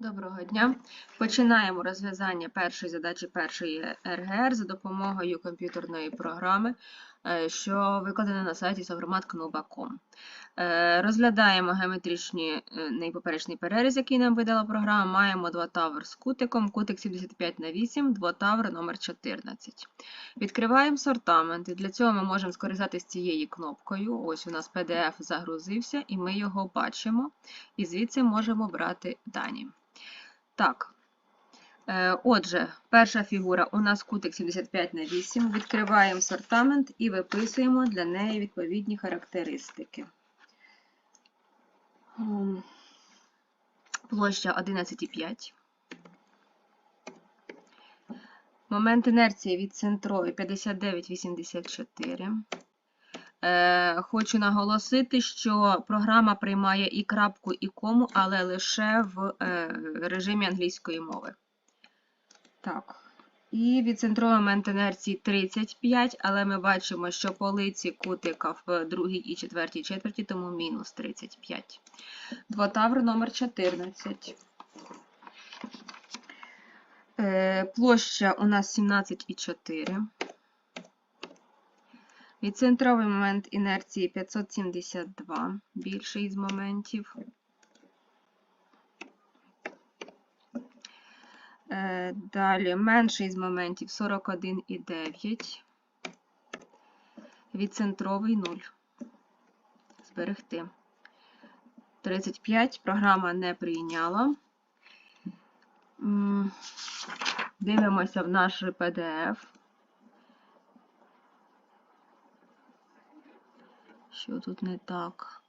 Доброго дня. Починаємо розв'язання першої задачі першої РГР за допомогою комп'ютерної програми, що викладена на сайті sovromat.knub.com. Е, Розглядаємо геометричний е, поперечний переріз, який нам видала програма. Маємо двотавр з кутиком, кутик 75 на 8, двотавр номер 14. Відкриваємо сортамент. Для цього ми можемо скористатися цією кнопкою. Ось у нас PDF загрузився, і ми його бачимо. І звідси можемо брати дані. Так. Е, Отже, перша фігура у нас кутик 75 на 8. Відкриваємо сортамент і виписуємо для неї відповідні характеристики. Площа 11,5. Момент інерції від центрової 59,84. Е, Хочу наголосити, що програма приймає і крапку, і кому, але лише в е, режимі англійської мови. Так. І відцентровий момент інерції 35, але ми бачимо, що полиці кутика в другій і четвертій четверті, тому мінус 35. Двотавр номер 14. Е, Площа у нас 17,4. Відцентровий момент інерції 572, більший із моментів. Е, Далі менший з моментів 41,9. Відцентровий 0. Зберегти. 35 програма не прийняла. Дивимося в наш PDF. Що тут не так?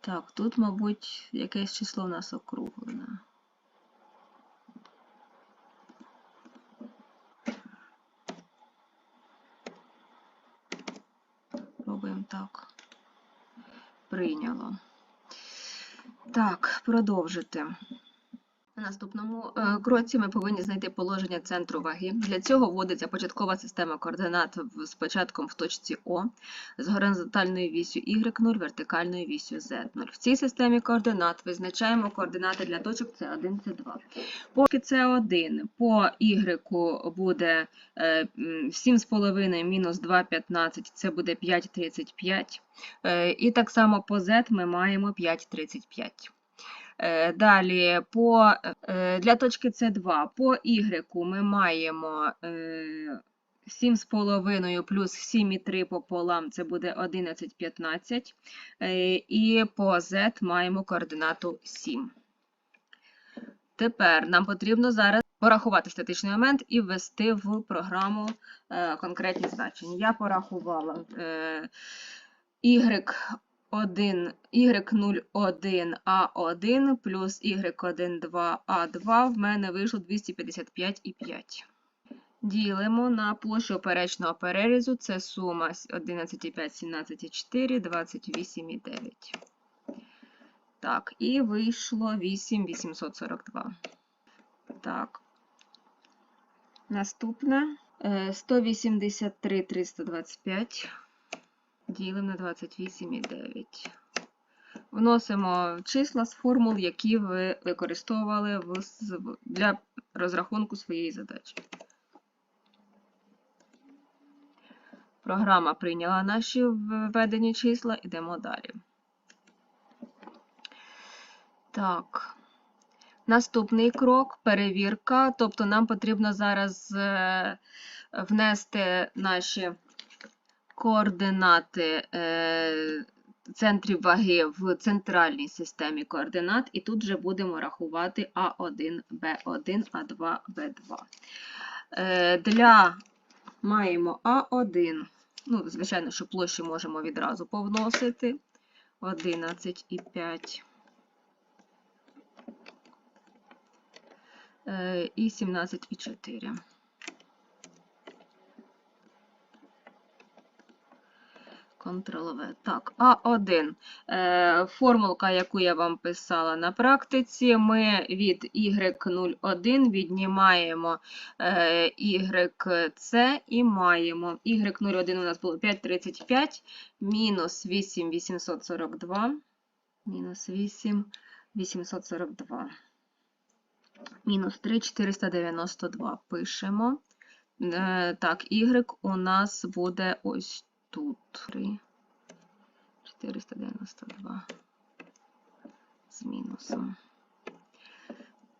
Так, тут, мабуть, якесь число у нас округлене. Так. Прийняло. Так, продовжити. На наступному е, кроці ми повинні знайти положення центру ваги. Для цього вводиться початкова система координат з початком в точці О, з горизонтальною вісю Y0, вертикальною вісю Z0. В цій системі координат визначаємо координати для точок С1, С2. Поки С1 по Y буде е, 7,5 мінус 2,15, це буде 5,35. Е, І так само по Z ми маємо 5,35. Е, Далі по, е, для точки С2 по Y ми маємо е, 7,5 плюс 7,3 пополам, це буде 11,15. Е, І по Z маємо координату 7. Тепер нам потрібно зараз порахувати статичний момент і ввести в програму е, конкретні значення. Я порахувала е, y1, y01 a1 плюс y12 a2 в мене вийшло 255,5. Ділимо на площу оперечного перерізу. Це сума 11,5, 17,4, 28,9. Так, і вийшло 8,842. Так. Наступне е, 183 325 ділимо на 28,9. Вносимо числа з формул, які ви використовували для розрахунку своєї задачі. Програма прийняла наші введені числа, йдемо далі. Так. Наступний крок перевірка. Тобто нам потрібно зараз е, внести наші координати е, центрів ваги в центральній системі координат, і тут вже будемо рахувати А1, Б1, А2, Б2. Е, Для маємо А1, ну, звичайно, що площі можемо відразу повносити. 11,5. Е, і 17,4. Контролове. Так, А1. Е, формулка, яку я вам писала на практиці, ми від Y01 віднімаємо е, YC і маємо. Y01 у нас було 5,35 мінус 8,842. Мінус 8, 842. Мінус 3, 492 пишемо. Е, Так, y у нас буде ось тут. 3, 492 з мінусом.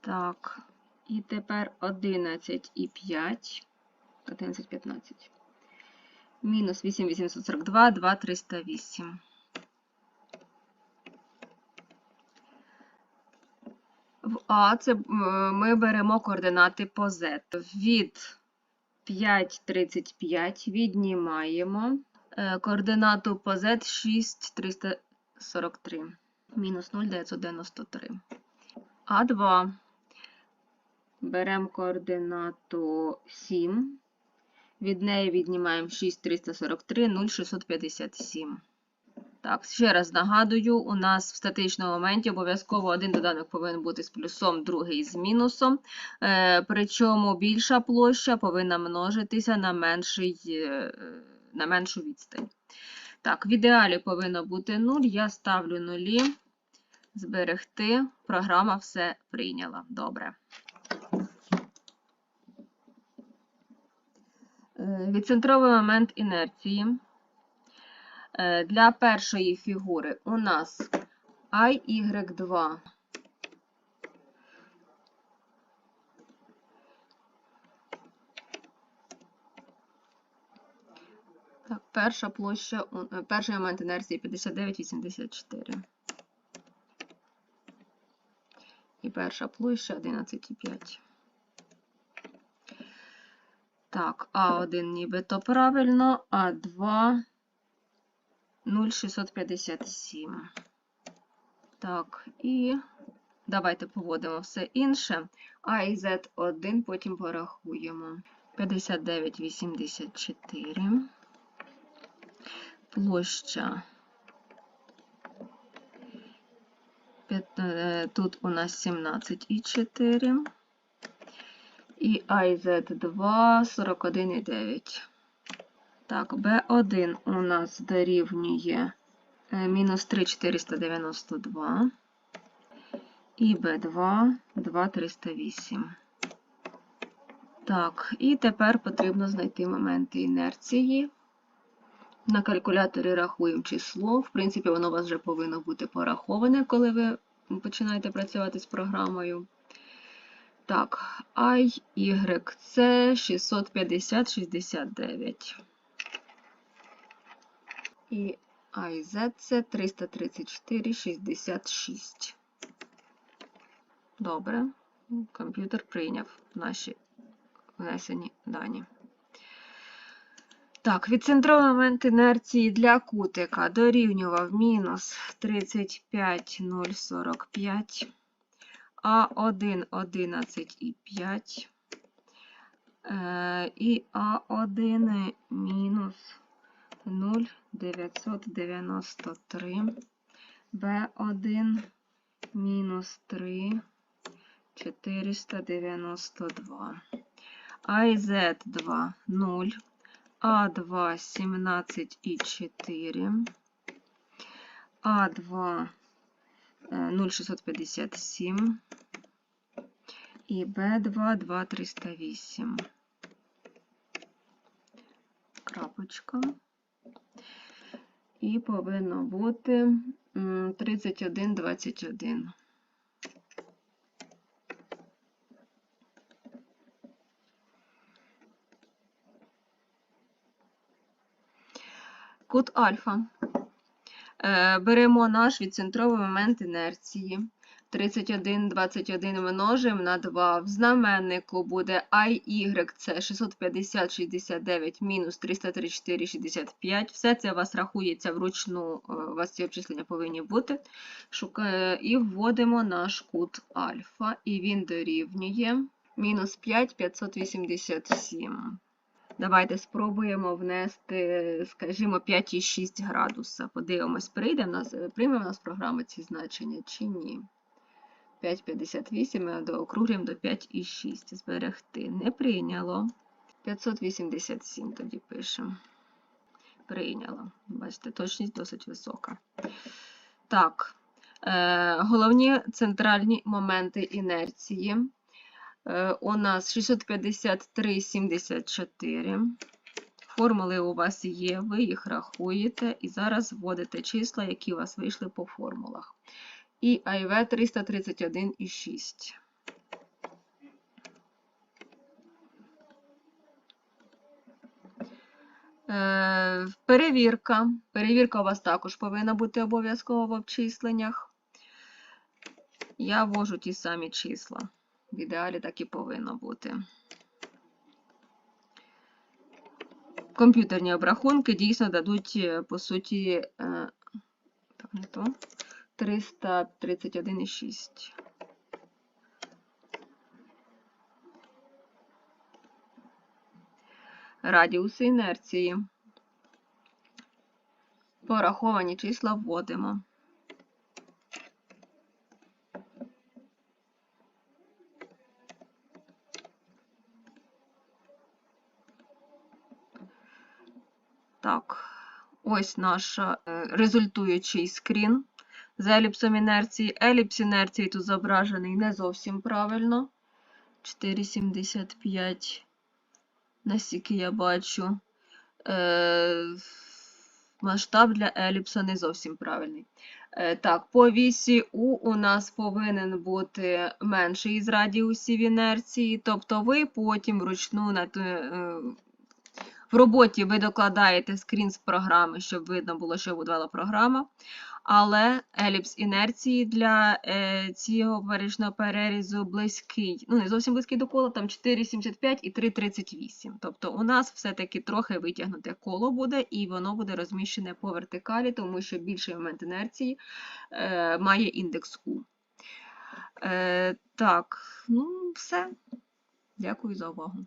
Так, і тепер 11 і 5. 11, 15. Мінус 8842, 2308. В А це ми беремо координати по Z. Від 5,35 віднімаємо е, координату по Z 6,343. Мінус 0,993. А2. Беремо координату 7. Від неї віднімаємо 6,343, 0,657. Так, ще раз нагадую, у нас в статичному моменті обов'язково один доданок повинен бути з плюсом, другий з мінусом. Е, причому більша площа повинна множитися на, менший, е, на меншу відстань. Так, в ідеалі повинно бути 0. Я ставлю нулі. Зберегти. Програма все прийняла. Добре. Е, Відцентровий момент інерції. Е, Для першої фігури у нас IY2 перша площа, е, перший момент інерції 59,84. І перша площа 11,5. Так, А1 нібито правильно, А2 0,657. Так, і давайте поводимо все інше. А і Z1 потім порахуємо. 59,84. Площа. Е, Тут у нас 17,4. І IZ2 41,9. Так, B1 у нас дорівнює е, мінус 3,492. І B2 2,308. Так, і тепер потрібно знайти моменти інерції. На калькуляторі рахуємо число. В принципі, воно у вас вже повинно бути пораховане, коли ви починаєте працювати з програмою. Так, I, Y, C 650, 69. І IZ це 334, 66. Добре. Комп'ютер прийняв наші внесені дані. Так, відцентровий момент інерції для кутика дорівнював мінус 35,045. А1 11,5 е, і А1 мінус 0,993, Б1 мінус 3, 492, АЗ2 0, А2 17,4, А2 0,657 і Б2 2308. Крапочка. І повинно бути 31,21. Кут альфа. Е, Беремо наш відцентровий момент інерції. 31, 21 множимо на 2. В знаменнику буде IY, це 650, 69 мінус 334, 65. Все це у вас рахується вручну, е, у вас ці обчислення повинні бути. Шукає, і вводимо наш кут альфа, і він дорівнює мінус 5, 587. Давайте спробуємо внести, скажімо, 5,6 градуса. Подивимось, прийде в нас, прийме в нас програма ці значення чи ні. 5,58 ми доокруглюємо до 5,6. Зберегти. Не прийняло. 587 тоді пишемо. Прийняло. Бачите, точність досить висока. Так, е, головні центральні моменти інерції. Е, У нас 653,74. Формули у вас є, ви їх рахуєте і зараз вводите числа, які у вас вийшли по формулах. І АйВ 331,6. Е, Перевірка. Перевірка у вас також повинна бути обов'язково в обчисленнях. Я ввожу ті самі числа. В ідеалі так і повинно бути. Комп'ютерні обрахунки дійсно дадуть, е, по суті, е, так, не то, 331,6. Радіуси інерції. Пораховані числа вводимо. Так, ось наш е, результуючий скрін з еліпсом інерції. Еліпс інерції тут зображений не зовсім правильно. 4,75, наскільки я бачу. Е, масштаб для еліпса не зовсім правильний. Е, так, по вісі У у нас повинен бути менший із радіусів інерції, тобто ви потім вручну е, в роботі ви докладаєте скрін з програми, щоб видно було, що будувала програма. Але еліпс інерції для е, цього варічного перерізу близький, ну не зовсім близький до кола, там 4,75 і 3,38. Тобто у нас все-таки трохи витягнуте коло буде, і воно буде розміщене по вертикалі, тому що більший момент інерції е, має індекс У. Е, так, ну все. Дякую за увагу.